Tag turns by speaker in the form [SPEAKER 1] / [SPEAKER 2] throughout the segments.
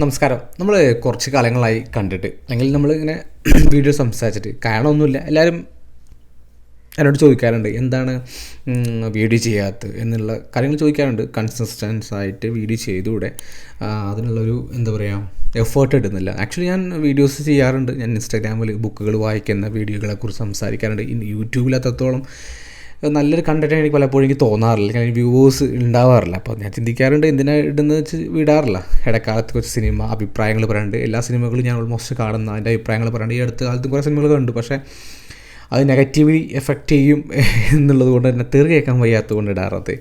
[SPEAKER 1] നമസ്കാരം. നമ്മൾ കുറച്ച് കാലങ്ങളായി കണ്ടിട്ട് അല്ലെങ്കിൽ നമ്മൾ ഇങ്ങനെ വീഡിയോ സംസാരിച്ചിട്ട് കാരണമൊന്നുമില്ല. എല്ലാവരും എന്നോട് ചോദിക്കാറുണ്ട് എന്താണ് വീഡിയോ ചെയ്യാത്തത് എന്നുള്ള കാര്യങ്ങൾ ചോദിക്കാറുണ്ട്. കൺസിസ്റ്റൻസ് ആയിട്ട് വീഡിയോ ചെയ്തുകൂടെ? അതിനുള്ളൊരു എന്താ പറയുക എഫേർട്ട് ഇടുന്നില്ല. ആക്ച്വലി ഞാൻ വീഡിയോസ് ചെയ്യാറുണ്ട്. ഞാൻ ഇൻസ്റ്റാഗ്രാമിൽ ബുക്കുകൾ വായിക്കുന്ന വീഡിയോകളെക്കുറിച്ച് സംസാരിക്കാറുണ്ട്. ഇനി അത്രത്തോളം നല്ലൊരു കണ്ടന്റ് എനിക്ക് പലപ്പോഴും എനിക്ക് തോന്നാറില്ല. അല്ലെങ്കിൽ വ്യൂവേഴ്സ് ഉണ്ടാവാറില്ല. അപ്പോൾ ഞാൻ ചിന്തിക്കാറുണ്ട് എന്തിനാ ഇടുന്നത് വെച്ച് വിടാറില്ല. ഇടക്കാലത്ത് കുറച്ച് സിനിമ അഭിപ്രായങ്ങൾ പറയാറുണ്ട്. എല്ലാ സിനിമകളും ഞാൻ ഓൾമോസ്റ്റ് കാണുന്ന അതിന്റെ അഭിപ്രായങ്ങൾ പറയാറുണ്ട്. ഈ അടുത്ത കാലത്ത് കുറേ സിനിമകൾ കണ്ടു. പക്ഷേ അത് നെഗറ്റീവ്ലി എഫക്റ്റ് ചെയ്യും എന്നുള്ളത് കൊണ്ട് തന്നെ തെറി കേൾക്കാൻ വയ്യാത്തത് കൊണ്ട് ഇടാറത്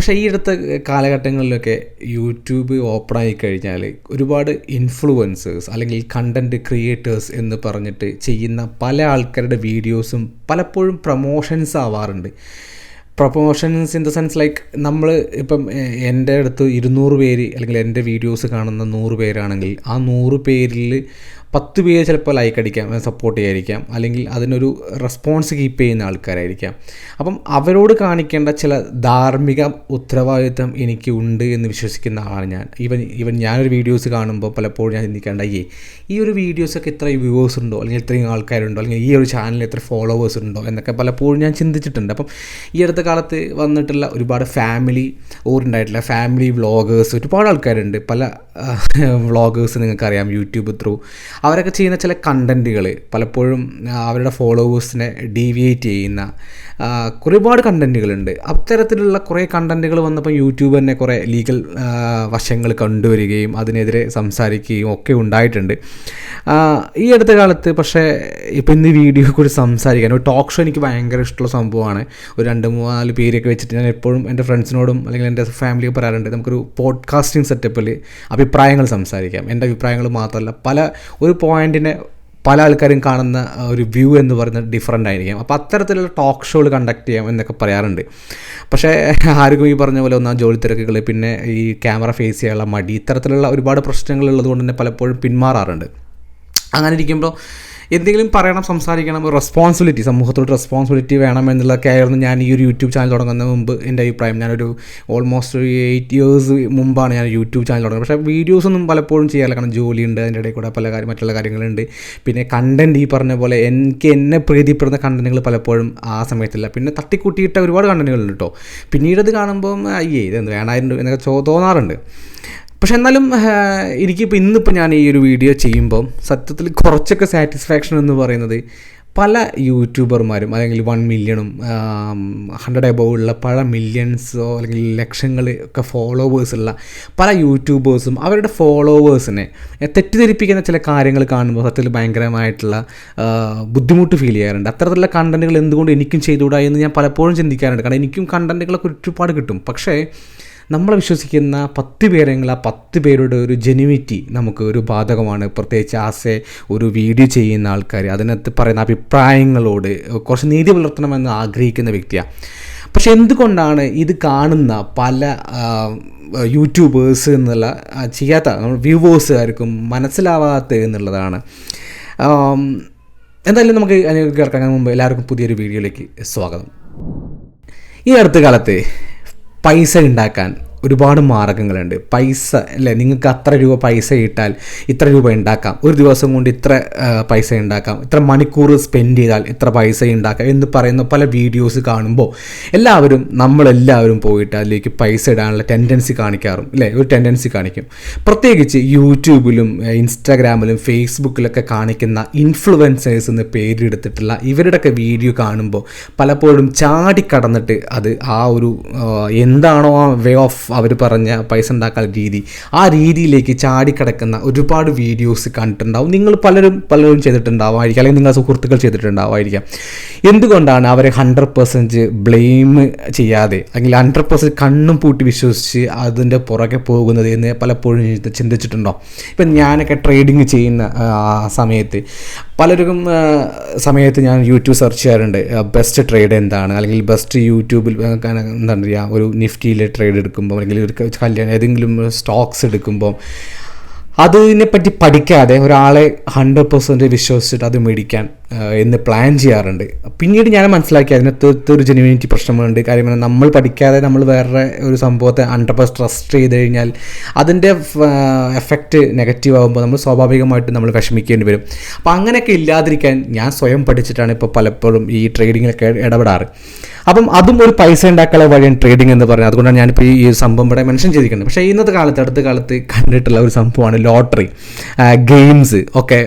[SPEAKER 1] പക്ഷേ ഈ അടുത്ത കാലഘട്ടങ്ങളിലൊക്കെ യൂട്യൂബ് ഓപ്പൺ ആയി കഴിഞ്ഞാൽ ഒരുപാട് ഇൻഫ്ലുവൻസേഴ്സ് അല്ലെങ്കിൽ കണ്ടന്റ് ക്രിയേറ്റേഴ്സ് എന്ന് പറഞ്ഞിട്ട് ചെയ്യുന്ന പല ആൾക്കാരുടെ വീഡിയോസും പലപ്പോഴും promotions ആവാറുണ്ട്. Promotions in the sense like നമ്മൾ ഇപ്പം എന്റെ അടുത്ത് ഇരുന്നൂറ് പേര് അല്ലെങ്കിൽ എന്റെ വീഡിയോസ് കാണുന്ന നൂറ് പേരാണെങ്കിൽ ആ നൂറ് പേരിൽ പത്ത് പേര് ചിലപ്പോൾ ലൈക്ക് അടിക്കാം സപ്പോർട്ട് ചെയ്യാതിരിക്കാം അല്ലെങ്കിൽ അതിനൊരു റെസ്പോൺസ് കീപ്പ് ചെയ്യുന്ന ആൾക്കാരായിരിക്കാം. അപ്പം അവരോട് കാണിക്കേണ്ട ചില ധാർമ്മിക ഉത്തരവാദിത്വം എനിക്ക് ഉണ്ട് എന്ന് വിശ്വസിക്കുന്ന ആളാണ് ഞാൻ. ഈവൻ ഈവൻ ഞാനൊരു വീഡിയോസ് കാണുമ്പോൾ പലപ്പോഴും ഞാൻ ചിന്തിക്കേണ്ട ഈ ഈ ഒരു വീഡിയോസൊക്കെ ഇത്ര വ്യൂവേഴ്സ് ഉണ്ടോ? അല്ലെങ്കിൽ ഇത്രയും ആൾക്കാരുണ്ടോ? അല്ലെങ്കിൽ ഈ ഒരു ചാനലിൽ എത്ര ഫോളോവേഴ്സ് ഉണ്ടോ? എന്നൊക്കെ പലപ്പോഴും ഞാൻ ചിന്തിച്ചിട്ടുണ്ട്. അപ്പം ഈ അടുത്ത കാലത്ത് വന്നിട്ടുള്ള ഒരുപാട് ഫാമിലി ഓറിന്റായിട്ടുള്ള ഫാമിലി വ്ളോഗേഴ്സ് ഒരുപാട് ആൾക്കാരുണ്ട്. പല വ്ളോഗേഴ്സ് നിങ്ങൾക്കറിയാം യൂട്യൂബ് ത്രൂ അവരൊക്കെ ചെയ്യുന്ന ചില കണ്ടന്റുകൾ പലപ്പോഴും അവരുടെ ഫോളോവേഴ്സിനെ ഡീവിയേറ്റ് ചെയ്യുന്ന ഒരുപാട് കണ്ടന്റുകളുണ്ട് അത്തരത്തിലുള്ള കുറേ കണ്ടന്റുകൾ വന്നപ്പോൾ യൂട്യൂബ് തന്നെ കുറേ ലീഗൽ വശങ്ങൾ കണ്ടുവരികയും അതിനെതിരെ സംസാരിക്കുകയും ഒക്കെ ഉണ്ടായിട്ടുണ്ട്. ഈ അടുത്ത കാലത്ത് പക്ഷേ ഇപ്പം ഇന്ന് കൂടി സംസാരിക്കാൻ ഒരു ടോക്ക് ഷോ എനിക്ക് ഭയങ്കര ഇഷ്ടമുള്ള സംഭവമാണ്. ഒരു രണ്ട് മൂന്നാൽ പേരൊക്കെ വെച്ചിട്ട് ഞാൻ എപ്പോഴും എന്റെ ഫ്രണ്ട്സിനോടും അല്ലെങ്കിൽ എന്റെ ഫാമിലിയൊക്കെ പറയാറുണ്ട് നമുക്കൊരു പോഡ്കാസ്റ്റിംഗ് സെറ്റപ്പിൽ അഭിപ്രായങ്ങൾ സംസാരിക്കാം. എന്റെ അഭിപ്രായങ്ങൾ മാത്രമല്ല പല ഒരു പോയിന്റിനെ പല ആൾക്കാരും കാണുന്ന ഒരു വ്യൂ എന്ന് പറയുന്നത് ഡിഫറെന്റ് ആയിരിക്കും. അപ്പോൾ അത്തരത്തിലുള്ള ടോക്ക് ഷോകൾ കണ്ടക്ട് ചെയ്യാം എന്നൊക്കെ പറയാറുണ്ട്. പക്ഷേ ആർക്കും ഈ പറഞ്ഞ പോലെ ഒന്നാം ജോലി തിരക്കുകൾ പിന്നെ ഈ ക്യാമറ ഫേസ് ചെയ്യാനുള്ള മടി ഇത്തരത്തിലുള്ള ഒരുപാട് പ്രശ്നങ്ങൾ ഉള്ളതുകൊണ്ട് തന്നെ പലപ്പോഴും പിന്മാറാറുണ്ട്. അങ്ങനെ ഇരിക്കുമ്പോൾ എന്തെങ്കിലും പറയണം സംസാരിക്കണം റെസ്പോൺസിബിലിറ്റി സമൂഹത്തോട് റെസ്പോൺസിബിലിറ്റി വേണം എന്നുള്ളതൊക്കെ ആയിരുന്നു ഞാൻ ഈ ഒരു യൂട്യൂബ് ചാനൽ തുടങ്ങുന്നതിന് മുമ്പ് എന്റെ അഭിപ്രായം. ഞാനൊരു ഓൾമോസ്റ്റ് ഒരു എയ്റ്റ് ഇയേഴ്സ് മുമ്പാണ് ഞാൻ യൂട്യൂബ് ചാനൽ തുടങ്ങുന്നത്. പക്ഷേ വീഡിയോസ് ഒന്നും പലപ്പോഴും ചെയ്യാറില്ല. കാരണം ജോലിയുണ്ട് അതിന്റെ ഇടയിൽ കൂടെ പല കാര്യം മറ്റുള്ള കാര്യങ്ങളുണ്ട്. പിന്നെ കണ്ടന്റ് ഈ പറഞ്ഞ പോലെ എനിക്ക് എന്നെ പ്രീതിപ്പെടുന്ന കണ്ടന്റുകൾ പലപ്പോഴും ആ സമയത്തില്ല. പിന്നെ തട്ടിക്കൂട്ടിയിട്ട ഒരുപാട് കണ്ടന്റുകളുണ്ട് കേട്ടോ പിന്നീട് അത് കാണുമ്പം അയ്യേ ഇതെന്ത് വേണമായിരുന്നു? എന്നൊക്കെ തോന്നാറുണ്ട്. പക്ഷെ എന്നാലും എനിക്കിപ്പോൾ ഇന്നിപ്പോൾ ഞാൻ ഈ ഒരു വീഡിയോ ചെയ്യുമ്പം സത്യത്തിൽ കുറച്ചൊക്കെ സാറ്റിസ്ഫാക്ഷൻ എന്ന് പറയുന്നത് പല യൂട്യൂബർമാരും അല്ലെങ്കിൽ വൺ മില്യണും ഹൺഡ്രഡ് എബോവ് ഉള്ള പല മില്യൺസോ അല്ലെങ്കിൽ ലക്ഷങ്ങൾ ഒക്കെ ഫോളോവേഴ്സ് ഉള്ള പല യൂട്യൂബേഴ്സും അവരുടെ ഫോളോവേഴ്സിനെ തെറ്റിദ്ധരിപ്പിക്കുന്ന ചില കാര്യങ്ങൾ കാണുമ്പോൾ സത്യത്തിൽ ഭയങ്കരമായിട്ടുള്ള ബുദ്ധിമുട്ട് ഫീൽ ചെയ്യാറുണ്ട്. അത്തരത്തിലുള്ള കണ്ടന്റുകൾ എന്തുകൊണ്ട് എനിക്കും ചെയ്തുകൂടാ എന്ന് ഞാൻ പലപ്പോഴും ചിന്തിക്കാറുണ്ട്. കാരണം എനിക്കും കണ്ടന്റുകളൊക്കെ ഒരുപാട് കിട്ടും. പക്ഷേ നമ്മൾ വിശ്വസിക്കുന്ന പത്ത് പേരെങ്കിൽ ആ പത്ത് പേരുടെ ഒരു ജെനുവിറ്റി നമുക്ക് ഒരു ബാധകമാണ്. പ്രത്യേകിച്ച് ആസെ ഒരു വീഡിയോ ചെയ്യുന്ന ആൾക്കാർ അതിനകത്ത് പറയുന്ന അഭിപ്രായങ്ങളോട് കുറച്ച് നീതി പുലർത്തണമെന്ന് ആഗ്രഹിക്കുന്ന വ്യക്തിയാണ് പക്ഷെ എന്തുകൊണ്ടാണ് ഇത് കാണുന്ന പല യൂട്യൂബേഴ്സ് എന്നുള്ള ചെയ്യാത്ത വ്യൂവേഴ്സുകാർക്കും മനസ്സിലാവാത്ത എന്നുള്ളതാണ്. എന്തായാലും നമുക്ക് അതിലേക്ക് കിടക്കാൻ മുമ്പ് എല്ലാവർക്കും പുതിയൊരു വീഡിയോയിലേക്ക് സ്വാഗതം. ഈ അടുത്ത കാലത്ത് പൈസ ഉണ്ടാക്കാൻ. ഒരുപാട് മാർഗങ്ങളുണ്ട്. പൈസ അല്ലേ? നിങ്ങൾക്ക് അത്ര രൂപ പൈസ ഇട്ടാൽ ഇത്ര രൂപ ഉണ്ടാക്കാം. ഒരു ദിവസം കൊണ്ട് ഇത്ര പൈസ ഉണ്ടാക്കാം. ഇത്ര മണിക്കൂർ സ്പെൻഡ് ചെയ്താൽ ഇത്ര പൈസ ഉണ്ടാക്കാം എന്ന് പറയുന്ന പല വീഡിയോസ് കാണുമ്പോൾ എല്ലാവരും നമ്മളെല്ലാവരും പോയിട്ട് അതിലേക്ക് പൈസ ഇടാനുള്ള ടെൻഡൻസി കാണിക്കാറും അല്ലേ? ഒരു ടെൻഡൻസി കാണിക്കും. പ്രത്യേകിച്ച് യൂട്യൂബിലും ഇൻസ്റ്റാഗ്രാമിലും ഫേസ്ബുക്കിലൊക്കെ കാണിക്കുന്ന ഇൻഫ്ലുവൻസേഴ്സ് എന്ന് പേരെടുത്തിട്ടുള്ള ഇവരുടെയൊക്കെ വീഡിയോ കാണുമ്പോൾ പലപ്പോഴും ചാടിക്കടന്നിട്ട് അത് ആ ഒരു എന്താണോ ആ വേ ഓഫ് അവർ പറഞ്ഞ പൈസ ഉണ്ടാക്കാൻ രീതി. ആ രീതിയിലേക്ക് ചാടിക്കിടക്കുന്ന ഒരുപാട് വീഡിയോസ് കണ്ടിട്ടുണ്ടാവും. നിങ്ങൾ പലരും പലരും ചെയ്തിട്ടുണ്ടാവുമായിരിക്കും അല്ലെങ്കിൽ നിങ്ങളുടെ സുഹൃത്തുക്കൾ ചെയ്തിട്ടുണ്ടാവുമായിരിക്കാം എന്തുകൊണ്ടാണ് അവരെ ഹൺഡ്രഡ് പെർസെന്റ് ബ്ലെയിം ചെയ്യാതെ? അല്ലെങ്കിൽ ഹൺഡ്രഡ് പെർസെന്റ് കണ്ണും പൂട്ടി വിശ്വസിച്ച് അതിന്റെ പുറകെ പോകുന്നത് എന്ന് പലപ്പോഴും ചിന്തി- ചിന്തിച്ചിട്ടുണ്ടോ? ഇപ്പം ഞാനൊക്കെ ട്രേഡിങ് ചെയ്യുന്ന സമയത്ത് ആ, സമയത്ത് ഞാൻ യൂട്യൂബ് സെർച്ച് ചെയ്യാറുണ്ട് ബെസ്റ്റ് ട്രേഡ് എന്താണ് അല്ലെങ്കിൽ ബെസ്റ്റ് യൂട്യൂബിൽ എന്താണെന്ന് അറിയാം ഒരു നിഫ്റ്റിയിൽ ട്രേഡ് എടുക്കുമ്പോൾ അല്ലെങ്കിൽ ഒരു കല്യാണം ഏതെങ്കിലും സ്റ്റോക്സ് എടുക്കുമ്പോൾ അതിനെപ്പറ്റി പഠിക്കാതെ ഒരാളെ ഹൺഡ്രഡ് പെർസെന്റ് വിശ്വസിച്ചിട്ട് അത് മേടിക്കാൻ എന്ന് പ്ലാൻ ചെയ്യാറുണ്ട്. പിന്നീട് ഞാൻ മനസ്സിലാക്കി അതിനകത്ത് ഒരു ജെനുവിനിറ്റി പ്രശ്നമുണ്ട്. കാര്യം നമ്മൾ പഠിക്കാതെ നമ്മൾ വേറെ ഒരു സംഭവത്തെ ഹൺഡ്രഡ് പെർസെന്റ് ട്രസ്റ്റ് ചെയ്ത് കഴിഞ്ഞാൽ അതിന്റെ എഫക്റ്റ് നെഗറ്റീവ് ആകുമ്പോൾ നമ്മൾ സ്വാഭാവികമായിട്ട് നമ്മൾ വിഷമിക്കേണ്ടി വരും. അപ്പോൾ അങ്ങനെയൊക്കെ ഇല്ലാതിരിക്കാൻ ഞാൻ സ്വയം പഠിച്ചിട്ടാണ് ഇപ്പോൾ പലപ്പോഴും ഈ ട്രേഡിങ്ങിലൊക്കെ ഇടപെടാറ്. അപ്പം അതും ഒരു പൈസ ഉണ്ടാക്കാനുള്ള വഴിയാണ് ട്രേഡിംഗ് എന്ന് പറയുന്നത്. അതുകൊണ്ടാണ് ഞാനിപ്പോൾ ഈ സംഭവം ഇവിടെ മെൻഷൻ ചെയ്തിരിക്കുന്നത്. പക്ഷേ ഇന്നത്തെ കാലത്ത് അടുത്ത കാലത്ത് കണ്ടിട്ടുള്ള ഒരു സംഭവമാണ് ലോട്ടറി. ഗെയിംസ് ഒക്കെ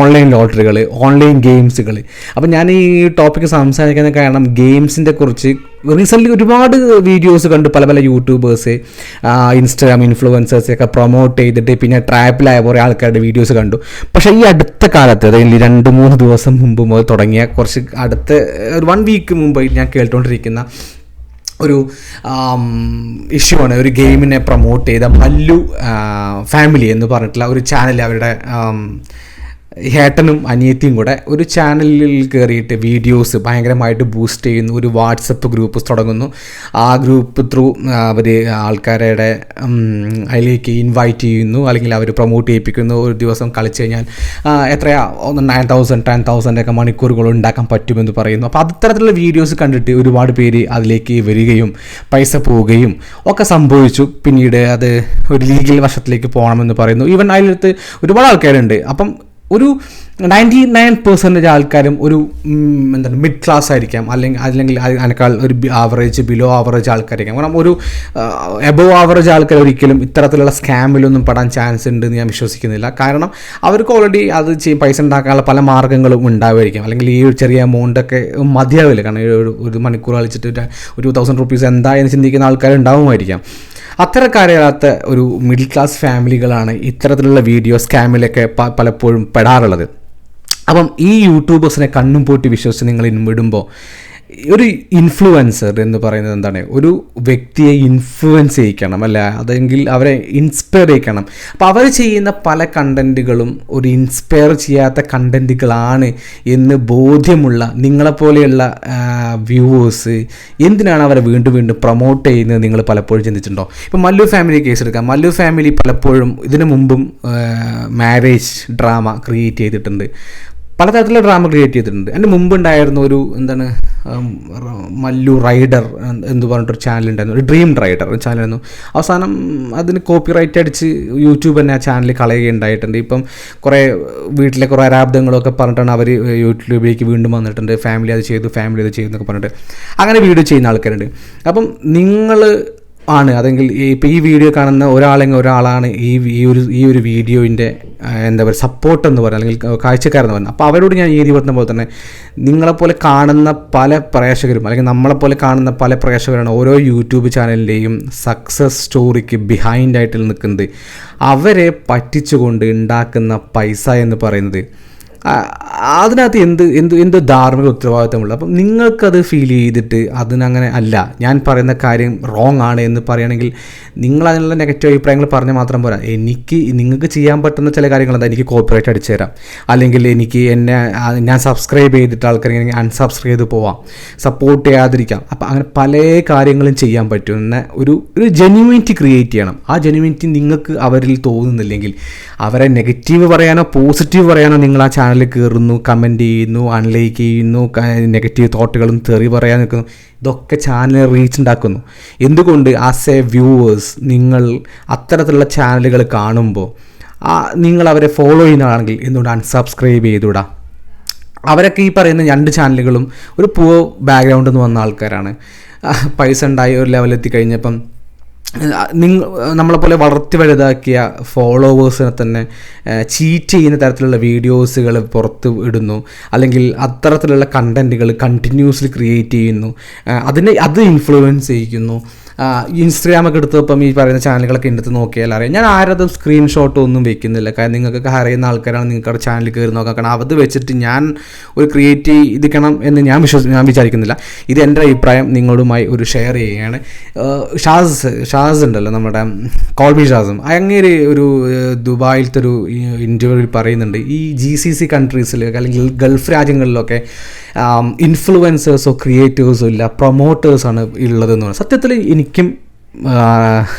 [SPEAKER 1] ഓൺലൈൻ ലോട്ടറികൾ ഓൺലൈൻ ഗെയിംസുകൾ അപ്പം ഞാൻ ഈ ടോപ്പിക്ക് സംസാരിക്കുന്ന കാരണം ഗെയിംസിന്റെ കുറിച്ച് റീസെന്റ്ലി ഒരുപാട് വീഡിയോസ് കണ്ടു പല പല യൂട്യൂബേഴ്സ് ഇൻസ്റ്റാഗ്രാം ഇൻഫ്ലുവൻസേഴ്സൊക്കെ പ്രൊമോട്ട് ചെയ്തിട്ട് പിന്നെ ട്രാപ്പിലായ കുറേ ആൾക്കാരുടെ വീഡിയോസ് കണ്ടു. പക്ഷേ ഈ അടുത്ത കാലത്ത് അതായത് രണ്ട് മൂന്ന് ദിവസം മുമ്പ് മുതൽ തുടങ്ങിയ കുറച്ച് അടുത്ത ഒരു വൺ വീക്ക് മുമ്പ് ഞാൻ കേട്ടുകൊണ്ടിരിക്കുന്ന ഒരു ഇഷ്യൂ ആണ്. ഒരു ഗെയിമിനെ പ്രൊമോട്ട് ചെയ്ത മല്ലു ഫാമിലി എന്ന് പറഞ്ഞിട്ടുള്ള ഒരു ചാനൽ അവരുടെ ആം, ഏട്ടനും അനിയത്തിയും കൂടെ ഒരു ചാനലിൽ കയറിയിട്ട് വീഡിയോസ് ഭയങ്കരമായിട്ട് ബൂസ്റ്റ് ചെയ്യുന്നു. ഒരു വാട്സപ്പ് ഗ്രൂപ്പ് തുടങ്ങുന്നു. ആ ഗ്രൂപ്പ് ത്രൂ അവർ ആൾക്കാരുടെ അതിലേക്ക് ഇൻവൈറ്റ് ചെയ്യുന്നു. അല്ലെങ്കിൽ അവർ പ്രൊമോട്ട് ചെയ്യിപ്പിക്കുന്നു. ഒരു ദിവസം കളിച്ച് കഴിഞ്ഞാൽ എത്രയാ? ഒന്ന് നയൻ തൗസൻഡ് ടെൻ തൗസൻഡ് ഒക്കെ മണിക്കൂറുകൾ ഉണ്ടാക്കാൻ പറ്റുമെന്ന് പറയുന്നു. അപ്പോൾ അത്തരത്തിലുള്ള വീഡിയോസ് കണ്ടിട്ട് ഒരുപാട് പേര് അതിലേക്ക് വരികയും പൈസ പോവുകയും ഒക്കെ സംഭവിച്ചു. പിന്നീട് അത് ഒരു ലീഗൽ വശത്തിലേക്ക് പോകണമെന്ന് പറയുന്നു. ഈവൻ അതിലടുത്ത് ഒരുപാട് ആൾക്കാരുണ്ട്. അപ്പം ഒരു നയന്റി നയൻ പെർസെന്റേജ് ആൾക്കാരും ഒരു എന്താണ് മിഡ് ക്ലാസ് ആയിരിക്കാം. അല്ലെങ്കിൽ അല്ലെങ്കിൽ അത് അതിനേക്കാൾ ഒരു ആവറേജ് ബിലോ ആവറേജ് ആൾക്കാരായിരിക്കാം. കാരണം ഒരു എബോ ആവറേജ് ആൾക്കാർ ഒരിക്കലും ഇത്തരത്തിലുള്ള സ്കാമിലൊന്നും പെടാൻ ചാൻസ് ഉണ്ട് എന്ന് ഞാൻ വിശ്വസിക്കുന്നില്ല. കാരണം അവർക്ക് ഓൾറെഡി അത് ചെയ്യും പൈസ ഉണ്ടാക്കാനുള്ള പല മാർഗങ്ങളും ഉണ്ടാവുമായിരിക്കും. അല്ലെങ്കിൽ ഈ ഒരു ചെറിയ എമൗണ്ടൊക്കെ മതിയാവില്ല. കാരണം ഒരു ഒരു മണിക്കൂർ കളിച്ചിട്ട് ഒരു തൗസൻഡ് റുപ്പീസ് എന്താ എന്ന് ചിന്തിക്കുന്ന ആൾക്കാർ ഉണ്ടാവുമായിരിക്കാം അത്തരക്കാരില്ലാത്ത ഒരു മിഡിൽ ക്ലാസ് ഫാമിലികളാണ് ഇത്തരത്തിലുള്ള വീഡിയോ സ്കാമിലൊക്കെ പലപ്പോഴും പെടാറുള്ളത്. അപ്പം ഈ യൂട്യൂബേഴ്സിനെ കണ്ണും പൂട്ടി വിശ്വസിച്ച് നിങ്ങൾ വിടുമ്പോൾ ഒരു ഇൻഫ്ലുവൻസർ എന്ന് പറയുന്നത് എന്താണ്? ഒരു വ്യക്തിയെ ഇൻഫ്ലുവൻസ് ചെയ്യിക്കണം അല്ല? അതെങ്കിൽ അവരെ ഇൻസ്പയർ ചെയ്യിക്കണം. അപ്പോൾ അവർ ചെയ്യുന്ന പല കണ്ടന്റുകളും ഒരു ഇൻസ്പയർ ചെയ്യാത്ത കണ്ടന്റുകളാണ് എന്ന് ബോധ്യമുള്ള നിങ്ങളെപ്പോലെയുള്ള വ്യൂവേഴ്സ് എന്തിനാണ് അവരെ വീണ്ടും വീണ്ടും പ്രൊമോട്ട് ചെയ്യുന്നത് നിങ്ങൾ പലപ്പോഴും ചിന്തിച്ചിട്ടുണ്ടോ? ഇപ്പോൾ മല്ലു ഫാമിലി കേസ് എടുക്കാം. മല്ലു ഫാമിലി പലപ്പോഴും ഇതിനു മുമ്പും മാരേജ് ഡ്രാമ ക്രിയേറ്റ് ചെയ്തിട്ടുണ്ട്. പലതരത്തിലുള്ള ഡ്രാമ ക്രിയേറ്റ് ചെയ്തിട്ടുണ്ട്. അതിന്റെ മുമ്പ് ഉണ്ടായിരുന്ന ഒരു എന്താണ് മല്ലു റൈഡർ എന്ന് പറഞ്ഞിട്ടൊരു ചാനൽ ഉണ്ടായിരുന്നു. ഒരു ഡ്രീം റൈഡർ ചാനലായിരുന്നു അവസാനം അതിന് കോപ്പി റൈറ്റ് അടിച്ച് യൂട്യൂബ് തന്നെ ആ ചാനൽ കളയുകയുണ്ടായിട്ടുണ്ട്. ഇപ്പം കുറേ വീട്ടിലെ കുറേ അരാബ്ദങ്ങളൊക്കെ പറഞ്ഞിട്ടാണ് അവർ യൂട്യൂബിലേക്ക് വീണ്ടും വന്നിട്ടുണ്ട്. ഫാമിലി അത് ചെയ്തു ഫാമിലി അത് ചെയ്തു എന്നൊക്കെ പറഞ്ഞിട്ട്. അങ്ങനെ വീഡിയോ ചെയ്യുന്ന ആൾക്കാരുണ്ട്. അപ്പം നിങ്ങൾ ആണ്. അതെങ്കിൽ ഇപ്പോൾ ഈ വീഡിയോ കാണുന്ന ഒരാളെങ്കിൽ ഒരാളാണ് ഈ ഈ ഒരു ഈ ഒരു വീഡിയോയിന്റെ എന്താ പറയുക സപ്പോർട്ട് എന്ന് പറയുന്നത് അല്ലെങ്കിൽ കാഴ്ചക്കാരെന്ന് പറയുന്നത്. അപ്പോൾ അവരോട് ഞാൻ ഈ പറഞ്ഞ പോലെ തന്നെ നിങ്ങളെപ്പോലെ കാണുന്ന പല പ്രേക്ഷകരും അല്ലെങ്കിൽ നമ്മളെപ്പോലെ കാണുന്ന പല പ്രേക്ഷകരാണ് ഓരോ യൂട്യൂബ് ചാനലിന്റെയും സക്സസ് സ്റ്റോറിക്ക് ബിഹൈൻഡ് ആയിട്ട് നിൽക്കുന്നത്. അവരെ പറ്റിച്ചുകൊണ്ട് ഉണ്ടാക്കുന്ന പൈസ എന്ന് പറയുന്നത് അതിനകത്ത് എന്ത് എന്ത് എന്ത് ധാർമ്മിക ഉത്തരവാദിത്തമുള്ള? അപ്പം നിങ്ങൾക്കത് ഫീൽ ചെയ്തിട്ട് അതിനങ്ങനെ അല്ല. ഞാൻ പറയുന്ന കാര്യം റോങ് ആണ് എന്ന് പറയുകയാണെങ്കിൽ നിങ്ങൾ അതിനുള്ള നെഗറ്റീവ് അഭിപ്രായങ്ങൾ പറഞ്ഞാൽ മാത്രം പോരാ. എനിക്ക് നിങ്ങൾക്ക് ചെയ്യാൻ പറ്റുന്ന ചില കാര്യങ്ങൾ എന്താ? എനിക്ക് കോപ്പറേറ്റ് അടിച്ചു തരാം. അല്ലെങ്കിൽ എനിക്ക് എന്നെ ഞാൻ സബ്സ്ക്രൈബ് ചെയ്തിട്ട് ആൾക്കാർ ഇങ്ങനെ അൺസബ്സ്ക്രൈബ് ചെയ്ത് പോവാം. സപ്പോർട്ട് ചെയ്യാതിരിക്കാം. അപ്പം അങ്ങനെ പല കാര്യങ്ങളും ചെയ്യാൻ പറ്റുന്ന ഒരു ഒരു ജെന്യൂനിറ്റി ക്രിയേറ്റ് ചെയ്യണം. ആ ജെന്യൂനിറ്റി നിങ്ങൾക്ക് അവരിൽ തോന്നുന്നില്ലെങ്കിൽ അവരെ നെഗറ്റീവ് പറയാനോ പോസിറ്റീവ് പറയാനോ നിങ്ങൾ ആ ചാനലിൽ കയറുന്നു കമന്റ് ചെയ്യുന്നു അൺലൈക്ക് ചെയ്യുന്നു നെഗറ്റീവ് തോട്ടുകളും തെറി പറയാൻ നിൽക്കുന്നു. ഇതൊക്കെ ചാനൽ റീച്ച് ഉണ്ടാക്കുന്നു. എന്തുകൊണ്ട് ആസ് എ വ്യൂവേഴ്സ് നിങ്ങൾ അത്തരത്തിലുള്ള ചാനലുകൾ കാണുമ്പോൾ നിങ്ങൾ അവരെ ഫോളോ ചെയ്യുന്നതാണെങ്കിൽ എന്തുകൊണ്ട് അൺസബ്സ്ക്രൈബ് ചെയ്തുവിടാം അവരൊക്കെ ഈ പറയുന്ന രണ്ട് ചാനലുകളും ഒരു പൂ ബാക്ക്ഗ്രൗണ്ടിൽ നിന്ന് വന്ന ആൾക്കാരാണ്. പൈസ ഉണ്ടായി ഒരു ലെവലെത്തി കഴിഞ്ഞപ്പം നിങ്ങൾ നമ്മളെപ്പോലെ വളർത്തി വലുതാക്കിയ ഫോളോവേഴ്സിനെ തന്നെ ചീറ്റ് ചെയ്യുന്ന തരത്തിലുള്ള വീഡിയോസുകൾ പുറത്ത് ഇടുന്നു. അല്ലെങ്കിൽ അത്തരത്തിലുള്ള കണ്ടന്റുകൾ കണ്ടിന്യൂസ്ലി ക്രിയേറ്റ് ചെയ്യുന്നു. അതിനെ അത് ഇൻഫ്ലുവൻസ് ചെയ്യിക്കുന്നു. ഇൻസ്റ്റഗ്രാമൊക്കെ എടുത്തപ്പം ഈ പറയുന്ന ചാനലുകളൊക്കെ എടുത്ത് നോക്കിയാൽ അറിയാം. ഞാൻ ആരതും സ്ക്രീൻഷോട്ട് ഒന്നും വെക്കുന്നില്ല. കാരണം നിങ്ങൾക്കൊക്കെ അറിയുന്ന ആൾക്കാരാണ് നിങ്ങൾക്ക് ചാനലിൽ കയറി നോക്കാം കാരണം അത് വെച്ചിട്ട് ഞാൻ ഒരു ക്രിയേറ്റ് ഇതിക്കണം എന്ന് ഞാൻ വിശ്വസി ഞാൻ വിചാരിക്കുന്നില്ല. ഇത് എന്റെ അഭിപ്രായം. നിങ്ങളുമായി ഒരു ഷെയർ ചെയ്യുകയാണ്. ഷാസ് ഷാസ് ഉണ്ടല്ലോ നമ്മുടെ കോൾബി ഷാസും. അങ്ങനെ ഒരു ദുബായിലത്തെ ഒരു ഇന്റർവ്യൂവിൽ പറയുന്നുണ്ട്. ഈ ജി സി സി കൺട്രീസിൽ അല്ലെങ്കിൽ ഗൾഫ് രാജ്യങ്ങളിലൊക്കെ ഇൻഫ്ലുവൻസേഴ്സോ ക്രിയേറ്റേഴ്സോ ഇല്ല പ്രൊമോട്ടേഴ്സാണ് ഉള്ളതെന്ന് പറയുന്നത് സത്യത്തിൽ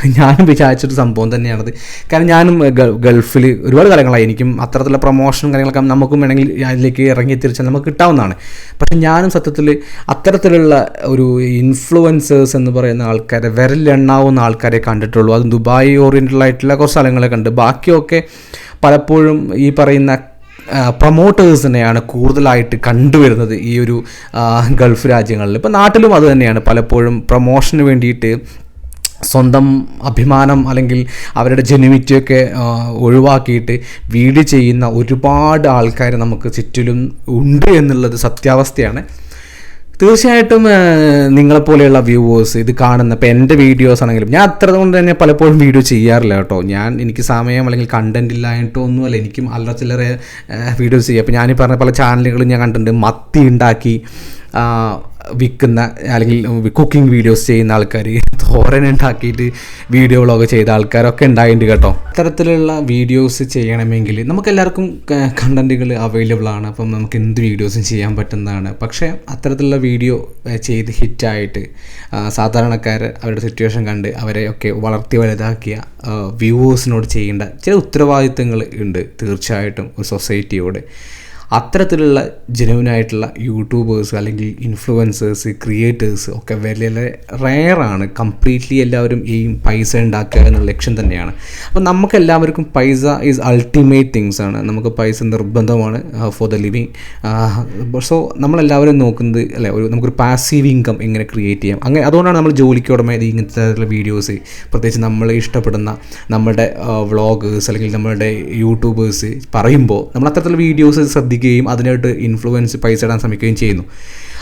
[SPEAKER 1] ഞാനും വിചാരിച്ചൊരു സംഭവം തന്നെയാണത്. കാരണം ഞാനും ഗൾഫിൽ ഒരുപാട് കാര്യങ്ങളായി എനിക്കും അത്തരത്തിലുള്ള പ്രൊമോഷനും കാര്യങ്ങളൊക്കെ നമുക്കും വേണമെങ്കിൽ അതിലേക്ക് ഇറങ്ങി തിരിച്ചാൽ നമുക്ക് കിട്ടാവുന്നതാണ്. പക്ഷെ ഞാനും സത്യത്തിൽ അത്തരത്തിലുള്ള ഒരു ഇൻഫ്ലുവൻസേഴ്സ് എന്ന് പറയുന്ന ആൾക്കാരെ വിരലെണ്ണാവുന്ന ആൾക്കാരെ കണ്ടിട്ടുള്ളൂ. അത് ദുബായ് ഓറിയന്റഡായിട്ടുള്ള കുറച്ച് സ്ഥലങ്ങളെ കണ്ട്. ബാക്കിയൊക്കെ പലപ്പോഴും ഈ പറയുന്ന പ്രൊമോട്ടേഴ്സിനെയാണ് കൂടുതലായിട്ട് കണ്ടുവരുന്നത് ഈ ഒരു ഗൾഫ് രാജ്യങ്ങളിൽ. ഇപ്പോൾ നാട്ടിലും അത് തന്നെയാണ്. പലപ്പോഴും പ്രൊമോഷന് വേണ്ടിയിട്ട് സ്വന്തം അഭിമാനം അല്ലെങ്കിൽ അവരുടെ ജെനുവിറ്റിയൊക്കെ ഒഴിവാക്കിയിട്ട് വീട് ചെയ്യുന്ന ഒരുപാട് ആൾക്കാർ നമുക്ക് ചുറ്റിലും ഉണ്ട് എന്നുള്ളത് സത്യാവസ്ഥയാണ്. തീർച്ചയായിട്ടും നിങ്ങളെപ്പോലെയുള്ള വ്യൂവേഴ്സ് ഇത് കാണുന്ന ഇപ്പോൾ എന്റെ വീഡിയോസ് ആണെങ്കിലും ഞാൻ അത്ര കൊണ്ട് തന്നെ പലപ്പോഴും വീഡിയോ ചെയ്യാറില്ല കേട്ടോ. ഞാൻ എനിക്ക് സമയം അല്ലെങ്കിൽ കണ്ടന്റ് ഇല്ലായിട്ടോ ഒന്നുമല്ല എനിക്കും അല്ല ചില്ലറ വീഡിയോസ് ചെയ്യാം. അപ്പോൾ ഞാനീ പറഞ്ഞ പല ചാനലുകളും ഞാൻ കണ്ടിട്ടുണ്ട്. മത്തി ഉണ്ടാക്കി വിൽക്കുന്ന അല്ലെങ്കിൽ കുക്കിംഗ് വീഡിയോസ് ചെയ്യുന്ന ആൾക്കാർ തോരൻ ഉണ്ടാക്കിയിട്ട് വീഡിയോ വ്ളോഗ് ചെയ്ത ആൾക്കാരൊക്കെ ഉണ്ടായിട്ടുണ്ട് കേട്ടോ. ഇത്തരത്തിലുള്ള വീഡിയോസ് ചെയ്യണമെങ്കിൽ നമുക്ക് എല്ലാവർക്കും കണ്ടന്റുകൾ അവൈലബിൾ ആണ്. അപ്പം നമുക്ക് എന്ത് വീഡിയോസും ചെയ്യാൻ പറ്റുന്നതാണ്. പക്ഷേ അത്തരത്തിലുള്ള വീഡിയോ ചെയ്ത് ഹിറ്റായിട്ട് സാധാരണക്കാർ അവരുടെ സിറ്റുവേഷൻ കണ്ട് അവരെ ഒക്കെ വളർത്തി വലുതാക്കിയ വ്യൂവേഴ്സിനോട് ചെയ്യേണ്ട ചില ഉത്തരവാദിത്തങ്ങൾ ഉണ്ട് തീർച്ചയായിട്ടും ഒരു സൊസൈറ്റിയോട് അത്തരത്തിലുള്ള ജെനുവിനായിട്ടുള്ള യൂട്യൂബേഴ്സ് അല്ലെങ്കിൽ ഇൻഫ്ലുവൻസേഴ്സ് ക്രിയേറ്റേഴ്സ് ഒക്കെ വളരെ റെയറാണ് കംപ്ലീറ്റ്ലി എല്ലാവരും ഈ പൈസ ഉണ്ടാക്കുക എന്നുള്ള ലക്ഷ്യം തന്നെയാണ്. അപ്പോൾ നമുക്ക് എല്ലാവർക്കും പൈസ ഈസ് അൾട്ടിമേറ്റ് തിങ്സ് ആണ്. നമുക്ക് പൈസ നിർബന്ധമാണ് ഫോർ ദ ലിവിങ് സോ നമ്മളെല്ലാവരും നോക്കുന്നത് അല്ലെ ഒരു നമുക്കൊരു പാസീവ് ഇൻകം എങ്ങനെ ക്രിയേറ്റ് ചെയ്യാം. അങ്ങനെ അതുകൊണ്ടാണ് നമ്മൾ ജോലിക്ക് ഉടമ ഇങ്ങനത്തെ തരത്തിലുള്ള വീഡിയോസ് പ്രത്യേകിച്ച് നമ്മൾ ഇഷ്ടപ്പെടുന്ന നമ്മുടെ വ്ളോഗേഴ്സ് അല്ലെങ്കിൽ നമ്മളുടെ യൂട്യൂബേഴ്സ് പറയുമ്പോൾ നമ്മൾ അത്തരത്തിലുള്ള വീഡിയോസ് ശ്രദ്ധിക്കുകയും അതിനായിട്ട് ഇൻഫ്ലുവൻസ് പൈസ ഇടാൻ ശ്രമിക്കുകയും ചെയ്യുന്നു.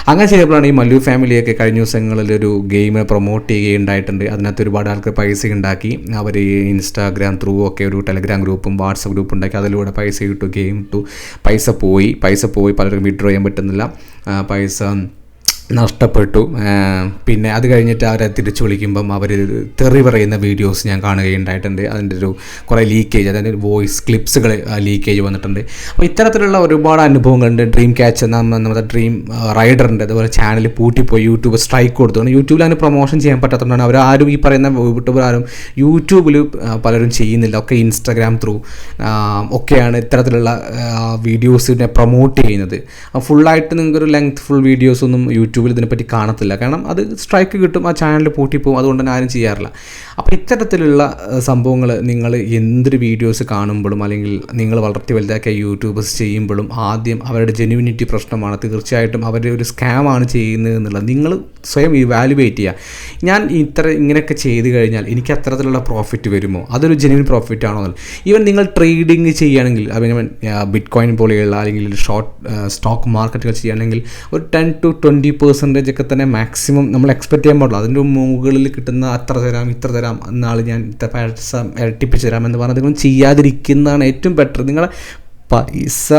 [SPEAKER 1] അങ്ങനെ ചെയ്തപ്പോഴാണ് ഈ മല്ലു ഫാമിലിയൊക്കെ കഴിഞ്ഞ ദിവസങ്ങളിൽ ഒരു ഗെയിം പ്രൊമോട്ട് ചെയ്യുകയുണ്ടായിട്ടുണ്ട്. അതിനകത്ത് ഒരുപാട് ആൾക്ക് പൈസ ഉണ്ടാക്കി. അവർ ഇൻസ്റ്റാഗ്രാം ത്രൂ ഒക്കെ ഒരു ടെലഗ്രാം ഗ്രൂപ്പും വാട്സപ്പ് ഗ്രൂപ്പും ഉണ്ടാക്കി. അതിലൂടെ പൈസ ഗെയിം ഇട്ടു. പൈസ പോയി. പൈസ പോയി പലർക്കും വിഡ്രോ ചെയ്യാൻ പറ്റുന്നില്ല. പൈസ നഷ്ടപ്പെട്ടു. പിന്നെ അത് കഴിഞ്ഞിട്ട് അവരെ തിരിച്ചു വിളിക്കുമ്പം അവർ തെറി പറയുന്ന വീഡിയോസ് ഞാൻ കാണുകയുണ്ടായിട്ടുണ്ട്. അതിന്റെ ഒരു കുറേ ലീക്കേജ് അതായത് വോയിസ് ക്ലിപ്സുകൾ ലീക്കേജ് വന്നിട്ടുണ്ട്. അപ്പോൾ ഇത്തരത്തിലുള്ള ഒരുപാട് അനുഭവങ്ങളുണ്ട്. ഡ്രീം ക്യാച്ച് എന്ന നമ്മുടെ ഡ്രീം റൈഡറിന്റെ അതുപോലെ ചാനൽ പൂട്ടിപ്പോയി യൂട്യൂബ് സ്ട്രൈക്ക് കൊടുത്തുകൊണ്ട് യൂട്യൂബിൽ അതിന് പ്രൊമോഷൻ ചെയ്യാൻ പറ്റാത്തതുകൊണ്ടാണ് അവർ ആരും ഈ പറയുന്ന യൂട്യൂബർ ആരും യൂട്യൂബിൽ പലരും ചെയ്യുന്നില്ല. ഒക്കെ ഇൻസ്റ്റാഗ്രാം ത്രൂ ഒക്കെയാണ് ഇത്തരത്തിലുള്ള വീഡിയോസിനെ പ്രൊമോട്ട് ചെയ്യുന്നത്. ഫുള്ളായിട്ട് നിങ്ങൾക്കൊരു ലെങ്ത് ഫുൾ വീഡിയോസ് ഒന്നും യൂട്യൂബിൽ ഇതിനെപ്പറ്റി കാണത്തില്ല. കാരണം അത് സ്ട്രൈക്ക് കിട്ടും ആ ചാനൽ പൂട്ടിപ്പോവും അതുകൊണ്ട് തന്നെ ആരും ചെയ്യാറില്ല. അപ്പോൾ ഇത്തരത്തിലുള്ള സംഭവങ്ങൾ നിങ്ങൾ എന്തൊരു വീഡിയോസ് കാണുമ്പോഴും അല്ലെങ്കിൽ നിങ്ങൾ വളർത്തി വലുതാക്കിയ യൂട്യൂബേഴ്സ് ചെയ്യുമ്പോഴും ആദ്യം അവരുടെ ജെനുവിനിറ്റി പ്രശ്നമാണ്. തീർച്ചയായിട്ടും അവരുടെ ഒരു സ്കാമാണ് ചെയ്യുന്നത് എന്നുള്ളത് നിങ്ങൾ സ്വയം ഇവാലുവേറ്റ് ചെയ്യുക ഞാൻ ഇത്ര ഇങ്ങനെയൊക്കെ ചെയ്ത് കഴിഞ്ഞാൽ എനിക്ക് അത്തരത്തിലുള്ള പ്രോഫിറ്റ് വരുമോ? അതൊരു ജെനുവിൻ പ്രോഫിറ്റ് ആണോ ഈവൻ നിങ്ങൾ ട്രേഡിങ് ചെയ്യുകയാണെങ്കിൽ അതിന് ബിറ്റ് കോയിൻ പോലെയുള്ള അല്ലെങ്കിൽ ഷോർട്ട് സ്റ്റോക്ക് മാർക്കറ്റുകൾ ചെയ്യുകയാണെങ്കിൽ ഒരു ടെൻ ടു ട്വന്റി പെർസെന്റേജ് ഒക്കെ തന്നെ മാക്സിമം നമ്മൾ എക്സ്പെക്ട് ചെയ്യാൻ പാടുള്ളൂ. അതിന്റെ മുകളിൽ കിട്ടുന്ന അത്ര തരാം ഇത്ര തരാം എന്നാൾ ഞാൻ ഇത്ര പൈസ ഇരട്ടിപ്പിച്ച് തരാം എന്ന് പറഞ്ഞാൽ ചെയ്യാതിരിക്കുന്നതാണ് ഏറ്റവും ബെറ്റർ നിങ്ങളെ പൈസ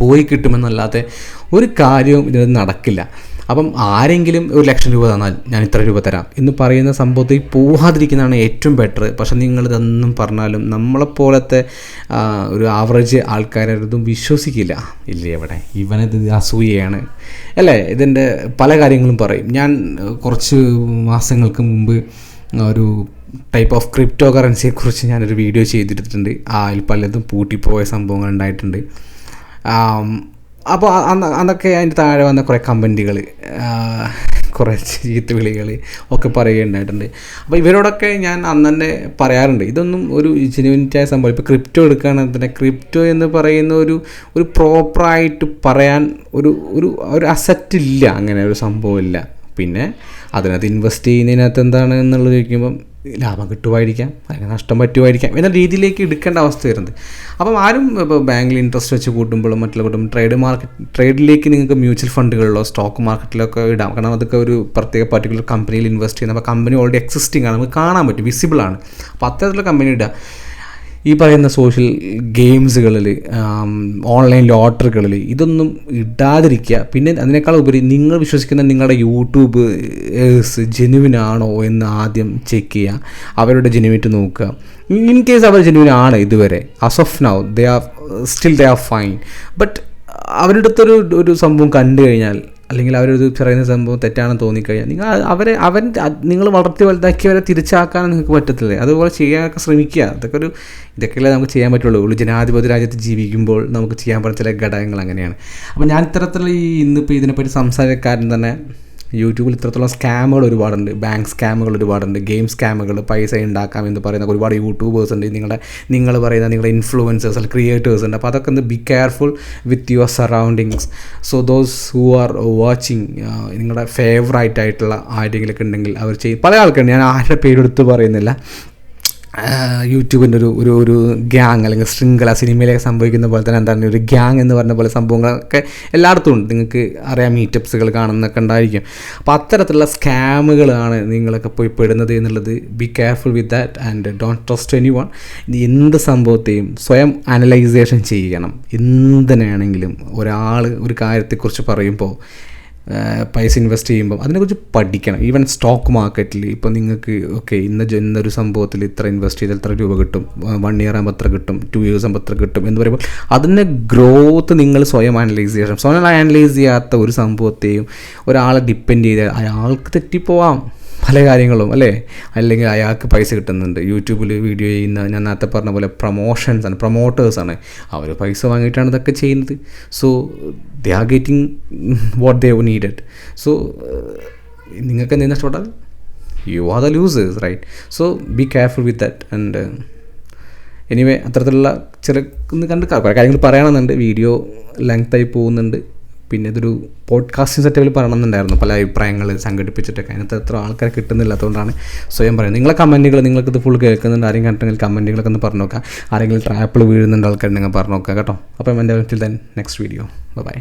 [SPEAKER 1] പോയി കിട്ടുമെന്നല്ലാതെ ഒരു കാര്യവും ഇതിന് നടക്കില്ല. അപ്പം ആരെങ്കിലും ഒരു ലക്ഷം രൂപ തന്നാൽ ഞാൻ ഇത്ര രൂപ തരാം എന്ന് പറയുന്ന സംഭവത്തിൽ പോവാതിരിക്കുന്നതാണ് ഏറ്റവും ബെറ്റർ പക്ഷെ നിങ്ങളിതൊന്നും പറഞ്ഞാലും നമ്മളെപ്പോലത്തെ ഒരു ആവറേജ് ആൾക്കാരതും വിശ്വസിക്കില്ല. ഇല്ലേ എവിടെ ഇവനത് അസൂയയാണ്. അല്ലേ? ഇതിന്റെ പല കാര്യങ്ങളും പറയും. ഞാൻ കുറച്ച് മാസങ്ങൾക്ക് മുമ്പ് ഒരു ടൈപ്പ് ഓഫ് ക്രിപ്റ്റോ കറൻസിയെക്കുറിച്ച് ഞാനൊരു വീഡിയോ ചെയ്തിട്ടുണ്ട് അതിൽ പലതും പൂട്ടിപ്പോയ സംഭവങ്ങൾ ഉണ്ടായിട്ടുണ്ട് അപ്പോൾ അന്ന് അന്നൊക്കെ അതിന്റെ താഴെ വന്ന കുറേ കമന്റുകൾ കുറേ ചീത്ത വിളികൾ ഒക്കെ പറയുകയുണ്ടായിട്ടുണ്ട്. അപ്പോൾ ഇവരോടൊക്കെ ഞാൻ അന്ന് തന്നെ പറയാറുണ്ട് ഇതൊന്നും ഒരു ജെനുവിനിറ്റായ സംഭവം. ഇപ്പോൾ ക്രിപ്റ്റോ എടുക്കുകയാണെങ്കിൽ തന്നെ ക്രിപ്റ്റോ എന്ന് പറയുന്ന ഒരു ഒരു പ്രോപ്പറായിട്ട് പറയാൻ ഒരു ഒരു ഒരു അസറ്റ് ഇല്ല അങ്ങനെ ഒരു സംഭവമില്ല പിന്നെ അതിനകത്ത് ഇൻവെസ്റ്റ് ചെയ്യുന്നതിനകത്ത് എന്താണ് എന്നുള്ളത് ചോദിക്കുമ്പം ലാഭം കിട്ടുമായിരിക്കാം അല്ലെങ്കിൽ നഷ്ടം പറ്റുമായിരിക്കാം എന്ന രീതിയിലേക്ക് എടുക്കേണ്ട അവസ്ഥ വരുന്നത്. അപ്പം ആരും ഇപ്പോൾ ബാങ്കിൽ ഇൻട്രസ്റ്റ് വെച്ച് കൂട്ടുമ്പോഴും മറ്റുള്ള കൂട്ടും ട്രേഡ് മാർക്കറ്റ് ട്രേഡിലേക്ക് നിങ്ങൾക്ക് മ്യൂച്വൽ ഫണ്ടുകളിലോ സ്റ്റോക്ക് മാർക്കറ്റിലൊക്കെ ഇടാം. കാരണം അതൊക്കെ ഒരു പ്രത്യേക പർട്ടിക്കുലർ കമ്പനിയിൽ ഇൻവെസ്റ്റ് ചെയ്യുന്ന അപ്പോൾ കമ്പനി ഓൾറെഡി എക്സിസ്റ്റിംഗ് ആണ്. നമുക്ക് കാണാൻ പറ്റും വിസിബിൾ ആണ്. അപ്പോൾ അത്തരത്തിലുള്ള കമ്പനി ഇടുക. ഈ പറയുന്ന സോഷ്യൽ ഗെയിംസുകളിൽ ഓൺലൈൻ ലോട്ടറികളിൽ ഇതൊന്നും ഇടാതിരിക്കുക. പിന്നെ അതിനേക്കാൾ ഉപരി നിങ്ങൾ വിശ്വസിക്കുന്ന നിങ്ങളുടെ യൂട്യൂബ് ജെനുവിൻ ആണോ എന്ന് ആദ്യം ചെക്ക് ചെയ്യുക. അവരുടെ ജെനുവിറ്റ് നോക്കുക. ഇൻ കേസ് അവർ ജെനുവിൻ ആണ് ഇതുവരെ as of now they are still they are fine but അവരുടെ അടുത്തൊരു ഒരു സംഭവം കണ്ടു കഴിഞ്ഞാൽ അല്ലെങ്കിൽ അവരൊരു പറയുന്ന സംഭവം തെറ്റാണെന്ന് തോന്നിക്കഴിഞ്ഞാൽ നിങ്ങൾ അവരെ അവൻ നിങ്ങൾ വളർത്തി വലുതാക്കിയവരെ തിരിച്ചാക്കാൻ നിങ്ങൾക്ക് പറ്റത്തില്ലേ? അതുപോലെ ചെയ്യാനൊക്കെ ശ്രമിക്കുക. അതൊക്കെ ഒരു ഇതൊക്കെയല്ലേ നമുക്ക് ചെയ്യാൻ പറ്റുള്ളൂ. ഒരു ജനാധിപത്യ രാജ്യത്ത് ജീവിക്കുമ്പോൾ നമുക്ക് ചെയ്യാൻ പറ്റുന്ന ചില ഘടകങ്ങൾ അങ്ങനെയാണ്. അപ്പോൾ ഞാൻ ഇത്തരത്തിലുള്ള ഈ ഇന്നിപ്പോൾ ഇതിനെപ്പറ്റി സംസാരിക്കാരൻ തന്നെ യൂട്യൂബിൽ ഇത്രത്തോളം സ്കാമുകൾ ഒരുപാടുണ്ട്. ബാങ്ക് സ്കാമുകൾ ഒരുപാടുണ്ട്. ഗെയിം സ്കാമുകൾ പൈസ ഉണ്ടാക്കാം എന്ന് പറയുന്ന ഒരുപാട് യൂട്യൂബേഴ്സ് ഉണ്ട്. നിങ്ങളുടെ നിങ്ങൾ പറയുന്ന നിങ്ങളുടെ ഇൻഫ്ലുവൻസേഴ്സ് അല്ലെങ്കിൽ ക്രിയേറ്റേഴ്സ് ഉണ്ട്. അപ്പോൾ അതൊക്കെ ഒന്ന് be careful with your surroundings so those who are watching നിങ്ങളുടെ ഫേവറേറ്റ് ആയിട്ടുള്ള ആരെങ്കിലുമൊക്കെ ഉണ്ടെങ്കിൽ അവർ ചെയ്യും പല ആൾക്കാരുണ്ട്. ഞാൻ ആരുടെ പേരെടുത്ത് പറയുന്നില്ല. യൂട്യൂബിന്റെ ഒരു ഒരു ഒരു ഗ്യാങ് അല്ലെങ്കിൽ ശൃംഖല സിനിമയിലൊക്കെ സംഭവിക്കുന്ന പോലെ തന്നെ എന്താണ് ഒരു ഗ്യാങ് എന്ന് പറഞ്ഞ പോലെ സംഭവങ്ങളൊക്കെ എല്ലായിടത്തും ഉണ്ട്. നിങ്ങൾക്ക് അറിയാം മീറ്റപ്സുകൾ കാണുന്നൊക്കെ ഉണ്ടായിരിക്കും. അപ്പോൾ അത്തരത്തിലുള്ള സ്കാമുകളാണ് നിങ്ങളൊക്കെ പോയി പെടുന്നത് എന്നുള്ളത് be careful with that and don't trust anyone എന്ത് സംഭവത്തെയും സ്വയം അനലൈസേഷൻ ചെയ്യണം. എന്തിനാണെങ്കിലും ഒരാൾ ഒരു കാര്യത്തെക്കുറിച്ച് പറയുമ്പോൾ പൈസ ഇൻവെസ്റ്റ് ചെയ്യുമ്പോൾ അതിനെക്കുറിച്ച് പഠിക്കണം. ഈവൻ സ്റ്റോക്ക് മാർക്കറ്റിൽ ഇപ്പോൾ നിങ്ങൾക്ക് ഓക്കെ ഇന്ന ഇന്നൊരു സംഭവത്തിൽ ഇത്ര ഇൻവെസ്റ്റ് ചെയ്താൽ ഇത്ര രൂപ കിട്ടും. വൺ ഇയർ ആകുമ്പോൾ എത്ര കിട്ടും. ടു ഇയേഴ്സ് ആകുമ്പോൾ എത്ര കിട്ടും എന്ന് പറയുമ്പോൾ അതിന്റെ ഗ്രോത്ത് നിങ്ങൾ സ്വയം അനലൈസ് ചെയ്യണം സ്വയം അനലൈസ് ചെയ്യാത്ത ഒരു സംഭവത്തെയും ഒരാളെ ഡിപ്പെൻഡ് ചെയ്ത് അയാൾക്ക് തെറ്റിപ്പോവാം. പല കാര്യങ്ങളും അല്ലേ? അല്ലെങ്കിൽ അയാൾക്ക് പൈസ കിട്ടുന്നുണ്ട്. യൂട്യൂബിൽ വീഡിയോ ചെയ്യുന്ന ഞാൻ നേരത്തെ പറഞ്ഞ പോലെ പ്രൊമോഷൻസ് ആണ് പ്രൊമോട്ടേഴ്സാണ് അവർ പൈസ വാങ്ങിയിട്ടാണ് ഇതൊക്കെ ചെയ്യുന്നത്. So they are getting what they needed so നിങ്ങൾക്ക് എന്തെങ്കിലും നഷ്ടപ്പെട്ടാൽ you are the losers right so be careful with that and anyway അത്തരത്തിലുള്ള ചില കണ്ട് കുറേ കാര്യങ്ങൾ പറയണമെന്നുണ്ട്. വീഡിയോ ലെങ്തായി പോകുന്നുണ്ട്. പിന്നെ ഇതൊരു പോഡ്കാസ്റ്റിംഗ് സെറ്റപ്പിൽ പറയണമെന്നുണ്ടായിരുന്നു. പല അഭിപ്രായങ്ങൾ സംഘടിപ്പിച്ചിട്ടൊക്കെ. അതിനകത്ത് എത്ര ആൾക്കാരെ കിട്ടുന്നില്ല. അതുകൊണ്ടാണ് സ്വയം പറയുന്നത്. നിങ്ങളെ കമന്റുകൾ നിങ്ങൾക്കിത് ഫുൾ കേൾക്കുന്നുണ്ട്. ആരെങ്കിലും കണ്ടെങ്കിൽ കമന്റുകളൊക്കെ ഒന്ന് പറഞ്ഞു നോക്കാം ആരെങ്കിലും ട്രാപ്പിൾ വീഴുന്നുണ്ട് ആൾക്കാരുണ്ടെങ്കിൽ പറഞ്ഞു നോക്കാം കേട്ടോ. അപ്പം എന്റെ ദെൻ നെക്സ്റ്റ് വീഡിയോ ബൈ